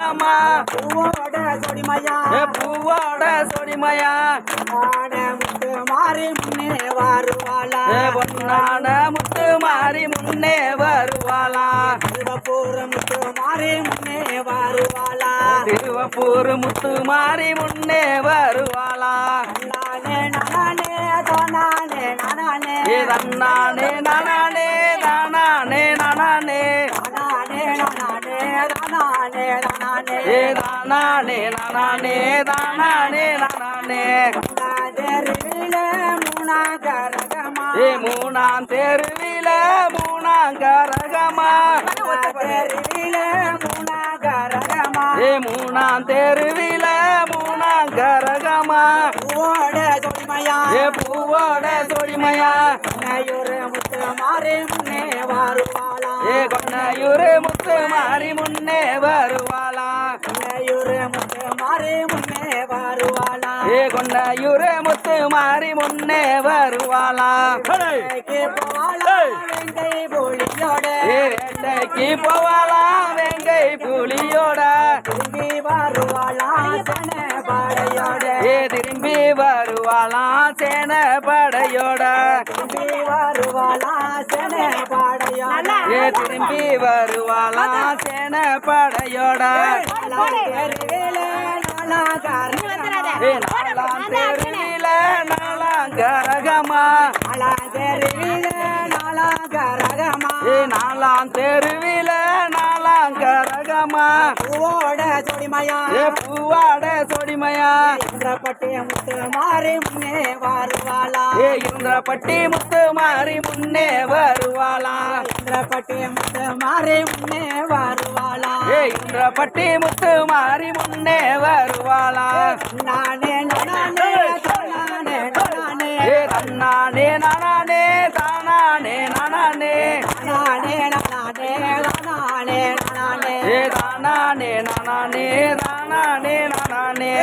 பூவோட சொடிமையா பூவோட சொடிமையா முத்து மாறி முன்னே வருவாளா. பொன்னான முத்து மாறி முன்னே வருவாளா. திருவப்பூர் முத்து மாறி முன்னே வருவாளா. திருவப்பூர் முத்து மாறி முன்னே வருவாளா. நானே நானே நானே நானே தானே தானே தானானே நானே தெருவில மூணாகரகமா ஏ மூணாம் தெருவில மூணாம் கரகமா தெருவில மூணாகரகமா ஏ மூணாம் தெருவில மூணாம் கரகமா ஓட சொடிமையா ஏ பூவோட சொடிமையா நயூர் முத்து மாறி முன்னே வருவாளா ஏ கொன்னையூரு முத்து மாறி முன்னே வருவாளா? நயூர் முத்து மாறி முன்னே வருவாளா? ஏ கொன்னையூரு முத்து மாறி முன்னே வருவாளா? வெங்கை புலியோட? வேட்டைக்கு போவாளா வெங்கை புலியோட? திரும்பி வருவாளா படையோட? ஏ திரும்பி வருவாளா சேன படையோட. திரும்பி வருவாளா சன படையோட. ஏ திரும்பி வருவாளா சேன படையோட நாலாம் தெருவில நாலாம் கரகமா. நாலாம் நாலாம் கரகமா பூவோட சொடிமையா? பூவாட சொடிமையா? இந்திரப்பட்டி முத்து மாறி முன்னே வருவாளா? ஏ இந்திரப்பட்டி முத்து மாறி முன்னே வருவாளா? இந்திரப்பட்டி முத்து மாறி முன்னே வருவாளா? ஏ இந்திரப்பட்டி முத்து மாறி முன்னே வருவாளா? நானே நானே நானே நானே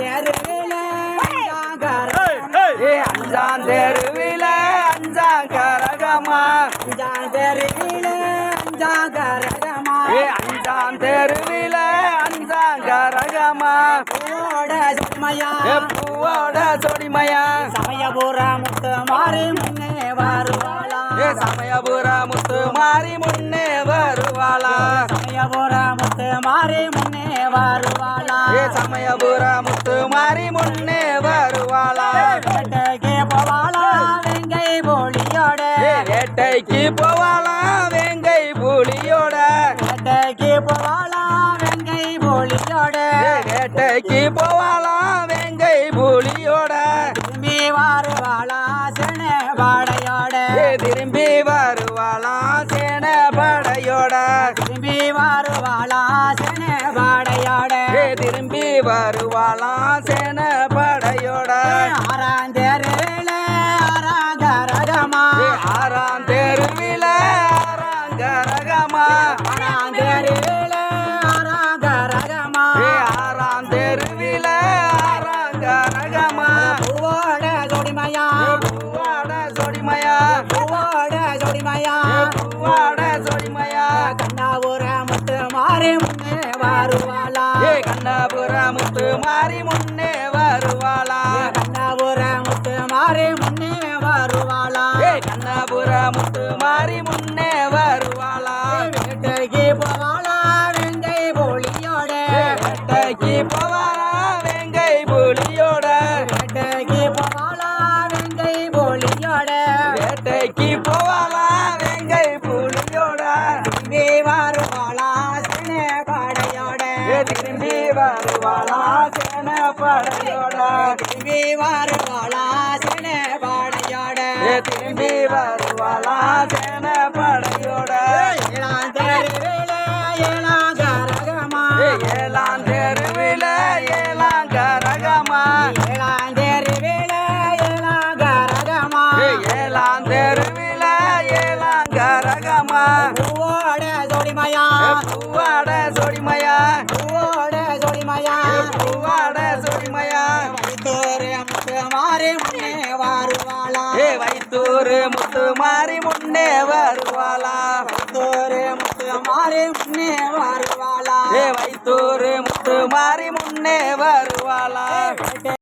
தெருவில ஜாகரகமா ஏ அஞ்சாம் தெருவில அஞ்சாம் கரகமா தெருவில ஜாகரகமா ஏ அஞ்சாம் தெருவில அஞ்சாம் கரகமா பூவோட சொடிமையா பூவோட சொடிமையா சமயபுர முத்து மாறி முன்னே வருவாளா. ஏ சமயபுர முத்து மாறி முன்னே வருவாளா. மாறி முன்னே வருவாளா? ஏ சமயபுர முத்து மாறி முன்னே வருவாளா? வேட்டைக்கு போவாளா? வெங்கை போலியோட. வேட்டைக்கு போவாளா? வெங்கை புலியோட. வேட்டைக்கு போவாளா? வெங்கை போலியோட. வேட்டைக்கு போவாளா? வெங்கை புலியோட. திரும்பி வருவாளா? சென பாடையோட. திரும்பி வருவாளா? சேன படையோட. திரும்பி வருவாளா? வருவாளா சேன படையோட ஆறாம் தெருவில ஆறாகரகமா ஏ ஆறாம் தெருவில ஆறாம் கரகமா ஆறாம் தெருவில ஆறாகரகமா ஏ ஆறாம் தெருவில ஆறாம் கரகமா பூவோட சொடிமையா? பூவாட சொடிமையா? பூவோட சொடிமையா? பூவாட சொடிமையா? கண்ணாபுர முத்து மாறி முன்னே வருவாளா? கண்ணபுர முத்து மாறி முன்னே வருவாளா? கண்ணாபுர முத்து மாறி முன்னே வருவாளா? கண்ணபுர முத்து மாறி முன்னே வருவாளா? வேட்டைக்கு போவாளா வெங்கை போலியோட? வேட்டைக்கு போவாளா வெங்கை புலியோட? வேட்டைக்கு போவாளா வெங்கை போலியோட? வருவாளா சேன படையோட. திரும்பி வருவாளா சின படையோட. திரும்பி வருவாளா சேன படையோட. சொடிமையா முத்து மாறி முன்னே வருவாளா? ஏ முத்து மாறி முன்னே வருவாளா? வைத்தோரு முத்து மாறி முன்னே வருவாளா ஏ முத்து மாறி முன்னே வருவாளா?